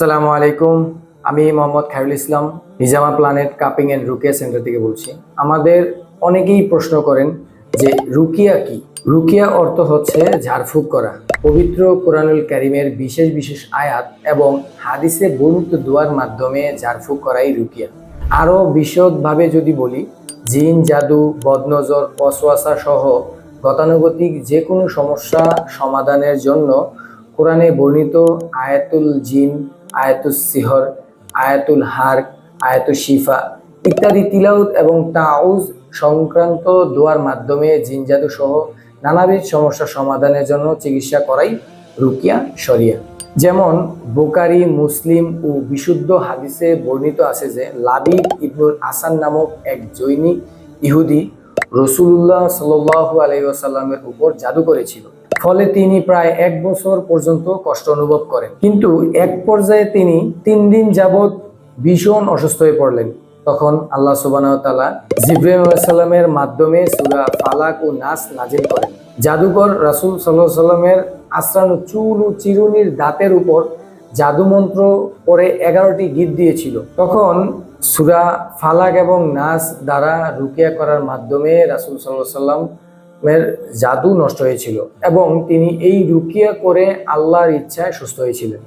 আসসালামু আলাইকুম। আমি Mohammad Khairul Islam, Nizama planet cupping and Ruqyah center থেকে বলছি। আমাদের অনেকেই প্রশ্ন করেন যে রুকিয়া কি? রুকিয়া অর্থ হচ্ছে ঝাড়ফুঁক করা। পবিত্র কোরআনুল কারিমের বিশেষ বিশেষ আয়াত এবং হাদিসে বর্ণিত দোয়ার মাধ্যমে ঝাড়ফুঁক করাই রুকিয়া। আরও বিশদভাবে যদি বলি, জিন, জাদু, বদনজর অসওয়াসা সহ গতানুগতিক যে কোনো সমস্যা সমাধানের জন্য কোরআনে বর্ণিত আয়াতুল জিন আয়াতুল সিহর, আয়াতুল হার্ক আয়াতুল শিফা ইত্যাদি তিলাউত এবং তাউজ সংক্রান্ত দোয়ার মাধ্যমে জিন জাদু সহ নানাবিধ সমস্যা সমাধানের জন্য চিকিৎসা করাই রুকিয়া শরিয়া। যেমন বোকারি মুসলিম ও বিশুদ্ধ হাদিসে বর্ণিত আছে যে লাবিদ ইবনুল আসান নামক এক জৈনিক ইহুদি রসুল্লাহ সাল্লাহু আলাইসাল্লামের উপর জাদু করেছিল। ফলে তিনি প্রায় এক বছর পর্যন্ত কষ্ট অনুভব করেন। কিন্তু এক পর্যায়ে তিনি তিন দিন যাবৎ ভীষণ অসুস্থ হয়ে পড়লেন। তখন আল্লাহ সুবাহ তালা জিব্রাহিম মাধ্যমে সুরা ফালাক ও নাস নাজিল করেন। জাদুকর রাসুল সাল্লাহ সাল্লামের আশ্রানো চুল ও চিরুনির দাঁতের উপর জাদুমন্ত্র পরে এগারোটি গীত দিয়েছিল। তখন সুরা ফালাক এবং নাস দ্বারা রুকিয়া করার মাধ্যমে রাসুল সাল্লাহ সাল্লাম এর জাদু নষ্ট হয়েছিল এবং তিনি এই রুকিয়া করে আল্লাহর ইচ্ছায় সুস্থ হয়েছিলেন।